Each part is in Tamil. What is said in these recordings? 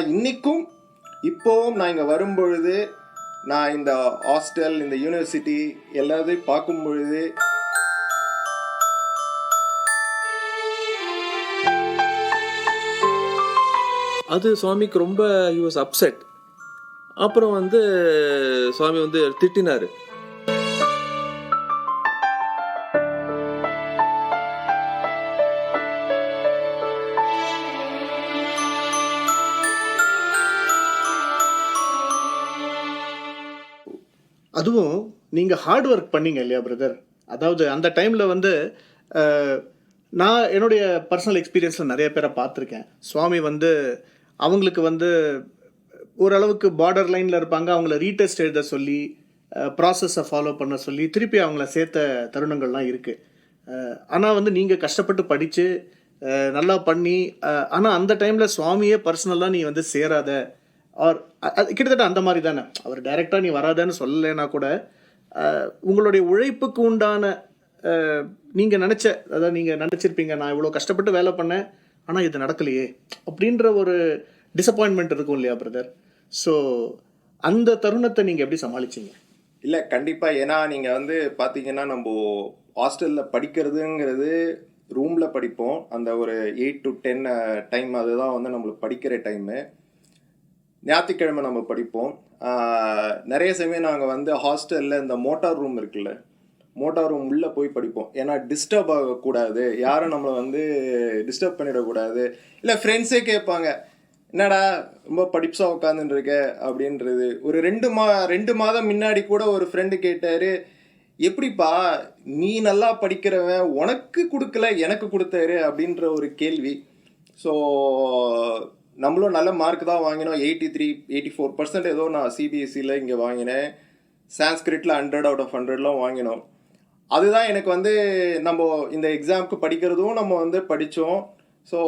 இன்றைக்கும் இப்போவும் நான் இங்கே வரும்பொழுது நான் இந்த ஹாஸ்டல் இந்த யூனிவர்சிட்டி எல்லாத்தையும் பார்க்கும் பொழுது அது சுவாமிக்கு ரொம்ப ஹி வாஸ் அப்செட் அப்புறம் வந்து சுவாமி வந்து திட்டினார். நீங்கள் ஹார்ட் ஒர்க் பண்ணீங்க இல்லையா பிரதர் அதாவது அந்த டைமில் வந்து நான் என்னுடைய பர்சனல் எக்ஸ்பீரியன்ஸில் நிறைய பேரை பார்த்துருக்கேன். சுவாமி வந்து அவங்களுக்கு வந்து ஓரளவுக்கு பார்டர் லைனில் இருப்பாங்க. அவங்கள ரீடெஸ்ட் எழுத சொல்லி ப்ராசஸை ஃபாலோ பண்ண சொல்லி திருப்பி அவங்கள சேர்த்த தருணங்கள்லாம் இருக்குது ஆனால் வந்து நீங்கள் கஷ்டப்பட்டு படித்து நல்லா பண்ணி ஆனால் அந்த டைமில் சுவாமியே பர்சனலாக நீ வந்து சேராத. ஆர் கிட்டத்தட்ட அந்த மாதிரி தானே. அவர் டைரெக்டாக நீ வராதன்னு சொல்லலைன்னா கூட உங்களுடைய உழைப்புக்கு உண்டான நீங்கள் நினச்ச அதாவது நீங்கள் நினச்சிருப்பீங்க நான் இவ்வளோ கஷ்டப்பட்டு வேலை பண்ணேன் ஆனால் இது நடக்கலையே அப்படின்ற ஒரு டிசப்பாயின்மெண்ட் இருக்கும் இல்லையா பிரதர் ஸோ அந்த தருணத்தை நீங்கள் எப்படி சமாளிச்சீங்க? இல்லை கண்டிப்பாக ஏன்னா நீங்கள் வந்து பார்த்தீங்கன்னா நம்ம ஹாஸ்டலில் படிக்கிறதுங்கிறது ரூமில் படிப்போம். அந்த ஒரு எயிட் டு டென் டைம் அதுதான் வந்து நம்மளுக்கு படிக்கிற டைமு ஞாயிற்றுக்கிழமை நம்ம படிப்போம். நிறைய சமயம் நாங்கள் வந்து ஹாஸ்டலில் இந்த மோட்டார் ரூம் இருக்குல்ல மோட்டார் ரூம் உள்ளே போய் படிப்போம். ஏன்னா டிஸ்டர்ப் ஆகக்கூடாது. யாரும் நம்மளை வந்து டிஸ்டர்ப் பண்ணிடக்கூடாது. இல்லை ஃப்ரெண்ட்ஸே கேட்பாங்க என்னடா ரொம்ப படிப்ஸாக உட்காந்துருக்க அப்படின்றது. ஒரு ரெண்டு மா ரெண்டு மாதம் முன்னாடி கூட ஒரு ஃப்ரெண்டு கேட்டார் எப்படிப்பா நீ நல்லா படிக்கிறவன் உனக்கு கொடுக்கல எனக்கு கொடுத்தாரு? அப்படின்ற ஒரு கேள்வி. ஸோ நம்மளும் நல்ல மார்க் தான் வாங்கினோம். Eighty three eighty four percent ஏதோ நான் சிபிஎஸ்சியில் இங்கே வாங்கினேன். சான்ஸ்கிரிட்டில் ஹண்ட்ரட் அவுட் ஆஃப் ஹண்ட்ரட்லாம் வாங்கினோம். அதுதான் எனக்கு வந்து நம்ம இந்த எக்ஸாமுக்கு படிக்கிறதும் நம்ம வந்து படித்தோம் ஸோ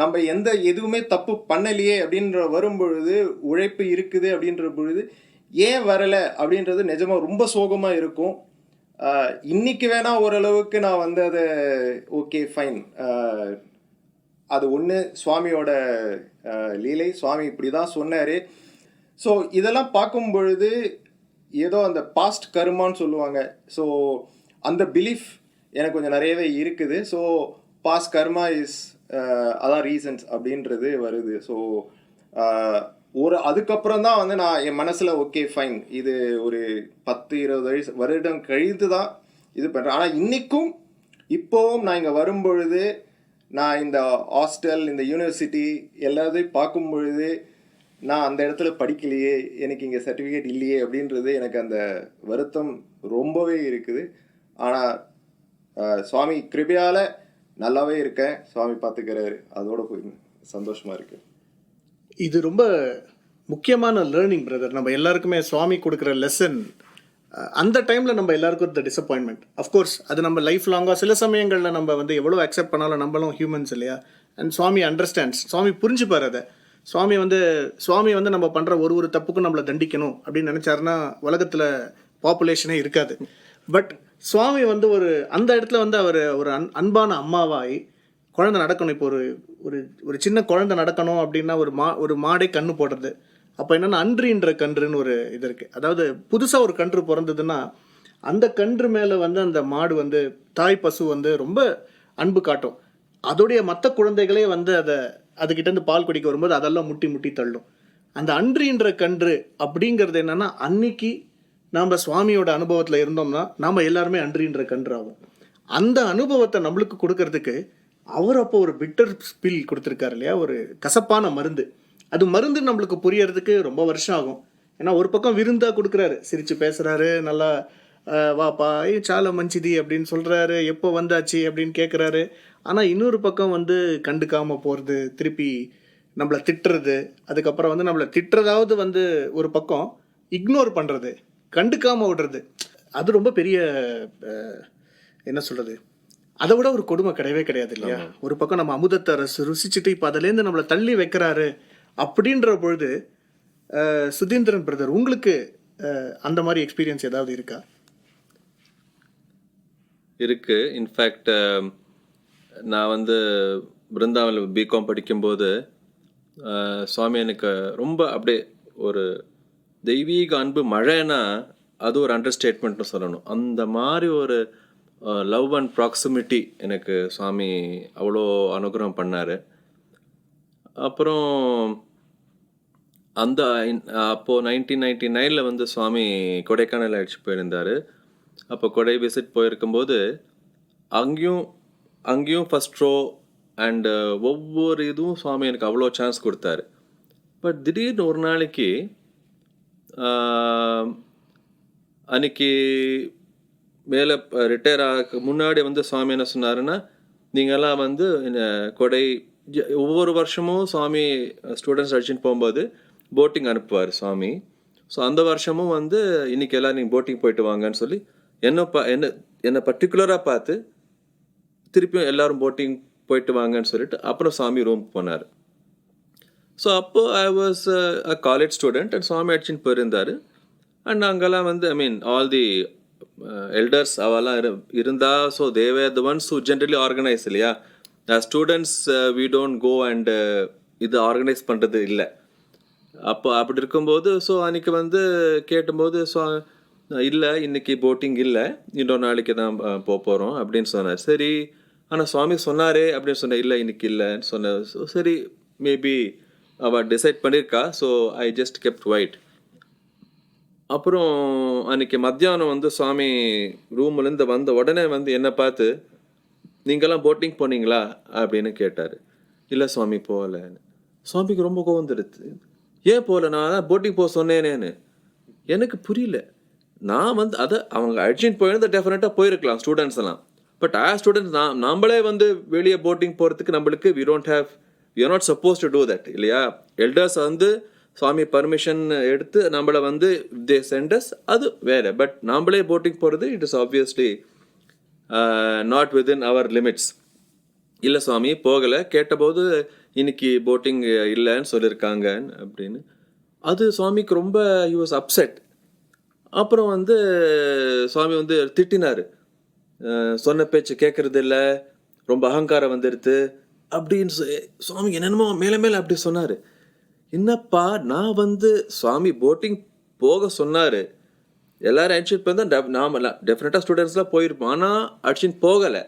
நம்ம எந்த எதுவுமே தப்பு பண்ணலையே அப்படின்ற வரும்பொழுது உழைப்பு இருக்குது அப்படின்ற பொழுது ஏன் வரலை அப்படின்றது நிஜமாக ரொம்ப சோகமாக இருக்கும். இன்றைக்கி வேணால் ஓரளவுக்கு நான் வந்து அதை ஓகே ஃபைன் அது ஒன்று சுவாமியோட லீலை. சுவாமி இப்படி தான் சொன்னார். ஸோ இதெல்லாம் பார்க்கும் பொழுது ஏதோ அந்த பாஸ்ட் கருமான்னு சொல்லுவாங்க. ஸோ அந்த பிலீஃப் எனக்கு கொஞ்சம் நிறையவே இருக்குது. ஸோ பாஸ்ட் கர்மா இஸ் அதான் ரீசன்ஸ் அப்படின்றது வருது. ஸோ ஒரு அதுக்கப்புறம் தான் வந்து நான் என் மனசில் ஓகே ஃபைன் இது ஒரு பத்து இருபது வயசு வருடம் கழித்து தான் இது பண்ணுறேன் ஆனால் இன்றைக்கும் இப்போவும் நான் இங்கே வரும்பொழுது நான் இந்த ஹாஸ்டல் இந்த யூனிவர்சிட்டி எல்லாத்தையும் பார்க்கும் பொழுது நான் அந்த இடத்துல படிக்கலையே எனக்கு இங்கே சர்டிஃபிகேட் இல்லையே அப்படின்றது எனக்கு அந்த வருத்தம் ரொம்பவே இருக்குது. ஆனால் சுவாமி கிருபையால் நல்லாவே இருக்கேன். சுவாமி பார்த்துக்கிறாரு. அதோட போய் சந்தோஷமாக இருக்குது இது ரொம்ப முக்கியமான லேர்னிங் பிரதர் நம்ம எல்லாருக்குமே சுவாமி கொடுக்குற லெசன் அந்த டைமில் நம்ம எல்லாருக்கும் இந்த டிசப்பாயின்மெண்ட் அஃப்கோர்ஸ் அது நம்ம லைஃப் லாங்காக சில சமயங்களில் நம்ம வந்து எவ்வளோ அக்செப்ட் பண்ணாலும் நம்மளும் ஹியூமன்ஸ் இல்லையா? அண்ட் சுவாமி அண்டர்ஸ்டாண்ட்ஸ் சுவாமி புரிஞ்சுப்பார் அதை. சுவாமி வந்து சுவாமி வந்து நம்ம பண்ணுற ஒரு ஒரு தப்புக்கும் நம்மளை தண்டிக்கணும் அப்படின்னு நினச்சாருன்னா உலகத்தில் பாப்புலேஷனே இருக்காது. பட் சுவாமி வந்து ஒரு அந்த இடத்துல வந்து அவர் ஒரு அன் அன்பான அம்மாவாய் குழந்தை நடக்கணும். இப்போ ஒரு ஒரு ஒரு சின்ன குழந்தை நடக்கணும் அப்படின்னா ஒரு மா ஒரு மாடே கண்ணு போடுறது. அப்போ என்னென்னா அன்றின்ற கன்றுன்னு ஒரு இது இருக்குது அதாவது புதுசாக ஒரு கன்று பிறந்ததுன்னா அந்த கன்று மேலே வந்து அந்த மாடு வந்து தாய் பசு வந்து ரொம்ப அன்பு காட்டும். அதோடைய மற்ற குழந்தைகளே வந்து அதை அதுக்கிட்டேருந்து பால் குடிக்க வரும்போது அதெல்லாம் முட்டி முட்டி தள்ளும். அந்த அன்றின்ற கன்று அப்படிங்கிறது என்னென்னா அன்னைக்கு நாம் சுவாமியோட அனுபவத்தில் இருந்தோம்னா நாம் எல்லாருமே அன்றின்ற கன்று ஆகும் அந்த அனுபவத்தை நம்மளுக்கு கொடுக்கறதுக்கு அவர் அப்போ ஒரு பிட்டர் ஸ்பில் கொடுத்துருக்காரு இல்லையா? ஒரு கசப்பான மருந்து. அது மருந்து நம்மளுக்கு புரியறதுக்கு ரொம்ப வருஷம் ஆகும். ஏன்னா ஒரு பக்கம் விருந்தா கொடுக்குறாரு. சிரிச்சு பேசுறாரு நல்லா வாப்பா ஏ சால மஞ்சிதி அப்படின்னு சொல்றாரு. எப்போ வந்தாச்சு அப்படின்னு கேட்குறாரு ஆனால் இன்னொரு பக்கம் வந்து கண்டுக்காம போகிறது திருப்பி நம்மளை திட்டுறது அதுக்கப்புறம் வந்து நம்மளை திட்டுறதாவது வந்து ஒரு பக்கம் இக்னோர் பண்ணுறது கண்டுக்காம விடுறது. அது ரொம்ப பெரிய என்ன சொல்றது? அதை விட ஒரு கொடுமை கிடையவே கிடையாது இல்லையா? ஒரு பக்கம் நம்ம அமுதத்தை ரசி ருசிச்சுட்டு இப்போ அதுலேருந்து நம்மளை தள்ளி வைக்கிறாரு. அப்படின்ற பொழுது சுதீந்திரன் பிரதர் உங்களுக்கு அந்த மாதிரி எக்ஸ்பீரியன்ஸ் ஏதாவது இருக்கா? இருக்கு. இன்ஃபேக்ட் நான் வந்து பிருந்தாவில் பிகாம் படிக்கும்போது சுவாமி எனக்கு ரொம்ப அப்படியே ஒரு தெய்வீக அன்பு மழைனா அது ஒரு அண்டர் ஸ்டேட்மெண்ட்னு சொல்லணும். அந்த மாதிரி ஒரு லவ் அண்ட் ப்ராக்சிமிட்டி எனக்கு சுவாமி அவ்வளோ அனுகிரகம் பண்ணார். அப்புறம் அந்த அப்போது நைன்டீன் நைன்டி நைனில் வந்து சுவாமி கொடைக்கானல் அழைச்சி போயிருந்தார். அப்போ கொடை விசிட் போயிருக்கும்போது அங்கேயும் அங்கேயும் ஃபஸ்ட் ரோ அண்டு ஒவ்வொரு இதுவும் சுவாமி எனக்கு அவ்வளோ சான்ஸ் கொடுத்தாரு. பட் திடீர்னு ஒரு நாளைக்கு அன்னைக்கு மேலே ரிட்டையர் ஆக முன்னாடி வந்து சுவாமி என்ன சொன்னாருன்னா நீங்கள்லாம் வந்து இந்த கொடை ஒவ்வொரு வருஷமும் சுவாமி ஸ்டூடெண்ட்ஸ் அடிச்சுட்டு போகும்போது போட்டிங் அனுப்புவார் சுவாமி. ஸோ அந்த வருஷமும் வந்து இன்னைக்கு எல்லாம் நீங்கள் போட்டிங் போயிட்டு வாங்கன்னு சொல்லி என்ன ப என்ன என்னை பர்டிகுலராக பார்த்து திருப்பியும் எல்லாரும் போட்டிங் போயிட்டு வாங்கன்னு சொல்லிட்டு அப்புறம் சாமி ரூம் போனார். ஸோ அப்போது I was a college student and Swami அடிச்சின்னு போயிருந்தார். அண்ட் அங்கெல்லாம் வந்து ஐ மீன் ஆல் தி எல்டர்ஸ் அவெல்லாம் இரு இருந்தா so they're the ones who generally organise இல்லையா? Students we don't go and இது ஆர்கனைஸ் பண்ணுறது இல்லை. அப்போ அப்படி இருக்கும்போது ஸோ அன்றைக்கி வந்து கேட்டும்போது ஸோ இல்லை இன்னைக்கு போட்டிங் இல்லை. இன்னொரு நாளைக்கு தான் போக போகிறோம் அப்படின்னு சொன்னார். சரி ஆனால் சுவாமி சொன்னாரே அப்படின்னு சொன்னேன் இல்லை இன்றைக்கி இல்லைன்னு சொன்னார். ஸோ சரி மேபி அவள் டிசைட் பண்ணியிருக்கா so I just kept quiet அப்புறம் அன்றைக்கி மத்தியானம் வந்து சுவாமி ரூம்லேருந்து வந்த உடனே வந்து என்னை பார்த்து நீங்களாம் போட்டிங் போனீங்களா? அப்படின்னு கேட்டார். இல்லை சுவாமி போகலன்னு. சுவாமிக்கு ரொம்ப கோவம் ஏன் போகல? நான் தான் போட்டிங் போக சொன்னேனேன்னு. எனக்கு புரியல. நான் வந்து அதை அவங்க அடிச்சுட்டு போயிருந்தால் டெஃபினட்டாக போயிருக்கலாம் ஸ்டூடெண்ட்ஸ் எல்லாம். பட் ஆ ஸ்டூடெண்ட்ஸ் நான் நம்மளே வந்து வெளியே போட்டிங் போகிறதுக்கு நம்மளுக்கு we don't have you not suppose to do that இல்லையா? எல்டர்ஸ் வந்து சுவாமி பர்மிஷன் எடுத்து நம்மளை வந்து தே சென்டர்ஸ் அது வேறு. பட் நம்மளே போட்டிங் போகிறது it is obviously not within our limits இல்லை சுவாமி போகலை. கேட்டபோது இன்னைக்கு போட்டிங் இல்லைன்னு சொல்லியிருக்காங்க அப்படின்னு. அது சுவாமிக்கு ரொம்ப ஹி வாஸ் அப்செட் அப்புறம் வந்து சுவாமி வந்து திட்டினார். Uh, சொன்ன பேச்சு கேட்கறது இல்லை ரொம்ப அகங்காரம் வந்துடுது அப்படின்னு சுவாமி என்னென்னமோ மேலே மேலே அப்படி சொன்னார். என்னப்பா நான் வந்து சுவாமி போட்டிங் போக சொன்னார். எல்லாரும் அடிச்சுட்டு போயிருந்தா டெஃப் நாம டெஃபினட்டாக ஸ்டூடெண்ட்ஸ்லாம் போயிருப்போம். ஆனால் அடிச்சுட்டு போகலை.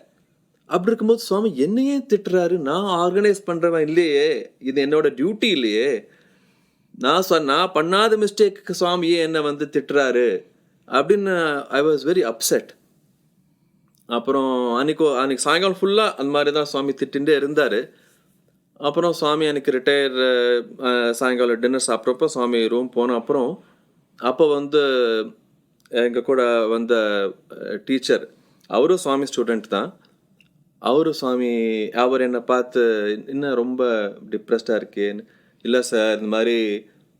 அப்படி இருக்கும்போது சுவாமி என்னையே திட்டுறாரு? நான் ஆர்கனைஸ் பண்ணுறவன் இல்லையே. இது என்னோட டியூட்டி இல்லையே. நான் சொ நான் பண்ணாத மிஸ்டேக்கு சுவாமியே என்னை வந்து திட்டுறாரு? அப்படின்னு ஐ வாஸ் வெரி அப்செட் அப்புறம் அன்னைக்கு அன்னைக்கு சாயங்காலம் ஃபுல்லாக அந்த மாதிரி தான் சுவாமி திட்டுண்டே இருந்தார். அப்புறம் சுவாமி எனக்கு ரிட்டையர் சாயங்காலம் டின்னர் சாப்பிட்றப்போ சுவாமி ரூம் போன அப்புறம் அப்போ வந்து எங்கள் கூட வந்த டீச்சர் அவரும் சுவாமி ஸ்டூடெண்ட் தான். அவரும் சுவாமி அவர் என்னை பார்த்து இன்னும் ரொம்ப டிப்ரெஸ்டாக இருக்கேன்னு இல்லை சார் இந்த மாதிரி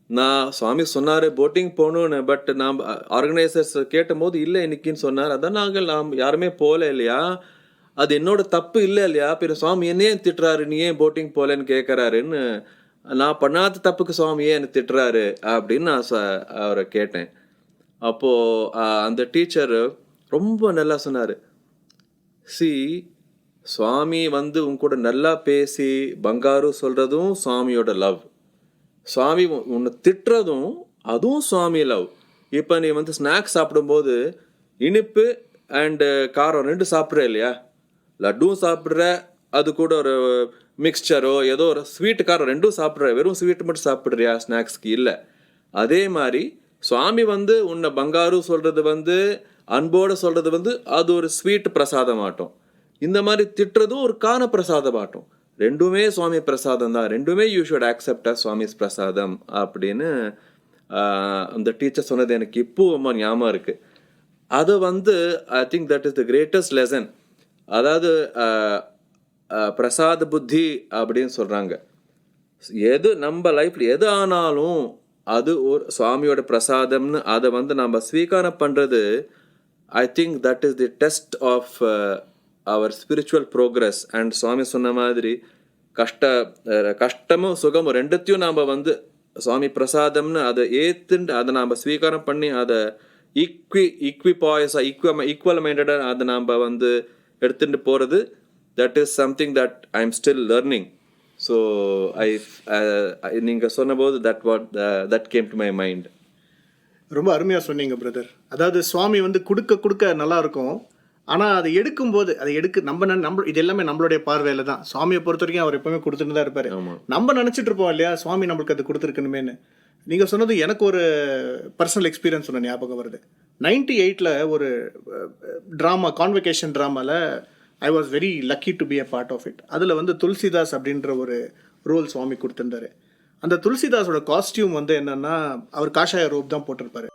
நான் சுவாமி சொன்னார் போட்டிங் போகணுன்னு பட் நாம் ஆர்கனைசர்ஸ் கேட்டபோது இல்லை இன்னைக்குன்னு சொன்னார். அதான் நாங்கள் நாம் யாருமே போகல இல்லையா? அது என்னோட தப்பு இல்லை இல்லையா? பிற சுவாமி என்னையே திட்டுறாரு? நீ ஏன் போட்டிங் போகலன்னு கேட்குறாருன்னு நான் பண்ணாத தப்புக்கு சுவாமி ஏன் என்னை திட்டுறாரு? அப்படின்னு நான் ச அவரை கேட்டேன். அப்போது அந்த டீச்சர் ரொம்ப நல்லா சொன்னார். சி சுவாமி வந்து உன் கூட நல்லா பேசி பங்காரு சொல்கிறதும் சுவாமியோட லவ் சுவாமி உன்னை திட்டுறதும் அதுவும் சுவாமி லவ் இப்போ நீ வந்து ஸ்நாக்ஸ் சாப்பிடும்போது இனிப்பு அண்டு காரம் ரெண்டு சாப்பிட்ற இல்லையா? லட்டும் சாப்பிட்ற அது கூட ஒரு மிக்சரோ ஏதோ ஒரு ஸ்வீட் காரம் ரெண்டும் சாப்பிட்ற வெறும் ஸ்வீட் மட்டும் சாப்பிட்றியா ஸ்நாக்ஸ்க்கு இல்லை. அதே மாதிரி சுவாமி வந்து உன்னை பங்காரு சொல்கிறது வந்து அன்போடு சொல்கிறது வந்து அது ஒரு ஸ்வீட் பிரசாதமாட்டம். இந்த மாதிரி திட்டுறதும் ஒரு கான பிரசாதமாட்டம். ரெண்டுமே சுவாமி பிரசாதம் தான். ரெண்டுமே you should accept a Swami's prasadam அப்படின்னு அந்த டீச்சர் சொன்னது எனக்கு இப்போ ரொம்ப ஞாபகம் இருக்குது அது வந்து I think that is the greatest lesson அதாவது பிரசாத புத்தி அப்படின்னு சொல்கிறாங்க எது நம்ம லைஃப்பில் எது ஆனாலும் அது ஒரு சுவாமியோட பிரசாதம்னு அதை வந்து நம்ம ஸ்வீகாரம் பண்ணுறது I think that is the test of our spiritual progress and Swami சொன்ன மாதிரி கஷ்ட கஷ்டமும் சுகமும் ரெண்டுத்தையும் நாம் வந்து சுவாமி பிரசாதம்னு அதை ஏற்றுண்டு அதை நாம் ஸ்வீகாரம் பண்ணி அதை ஈக்வி ஈக்வி பாயஸாக ஈக்குவ ஈக்குவல் மைண்டடாக அதை நாம் வந்து எடுத்துட்டு போகிறது that is something that I am still learning so I நீங்கள் சொன்னபோது that what that came to my mind ரொம்ப அருமையாக சொன்னீங்க பிரதர் அதாவது சுவாமி வந்து கொடுக்க கொடுக்க நல்லா இருக்கும் ஆனால் அதை எடுக்கும்போது அதை எடுக்க நம்ம நம்ம இது எல்லாமே நம்மளுடைய பார்வையில் தான். சுவாமியை பொறுத்த வரைக்கும் அவர் எப்பவுமே கொடுத்துட்டு தான் இருப்பார் நம்ம நினச்சிட்டு இருப்போம் இல்லையா சுவாமி நம்மளுக்கு அது கொடுத்துருக்கணுமேனு நீங்கள் சொன்னது எனக்கு ஒரு பர்சனல் எக்ஸ்பீரியன்ஸ் ஒன்று ஞாபகம் வருது. நைன்டி எயிட்டில் ஒரு ட்ராமா கான்வெகேஷன் ட்ராமாவில் I was very lucky to be a part of it அதில் வந்து துளசிதாஸ் அப்படின்ற ஒரு ரோல் சுவாமி கொடுத்துருந்தாரு. அந்த துளசிதாஸோட காஸ்டியூம் வந்து என்னென்னா அவர் காஷாய ரோப் தான் போட்டிருப்பாரு.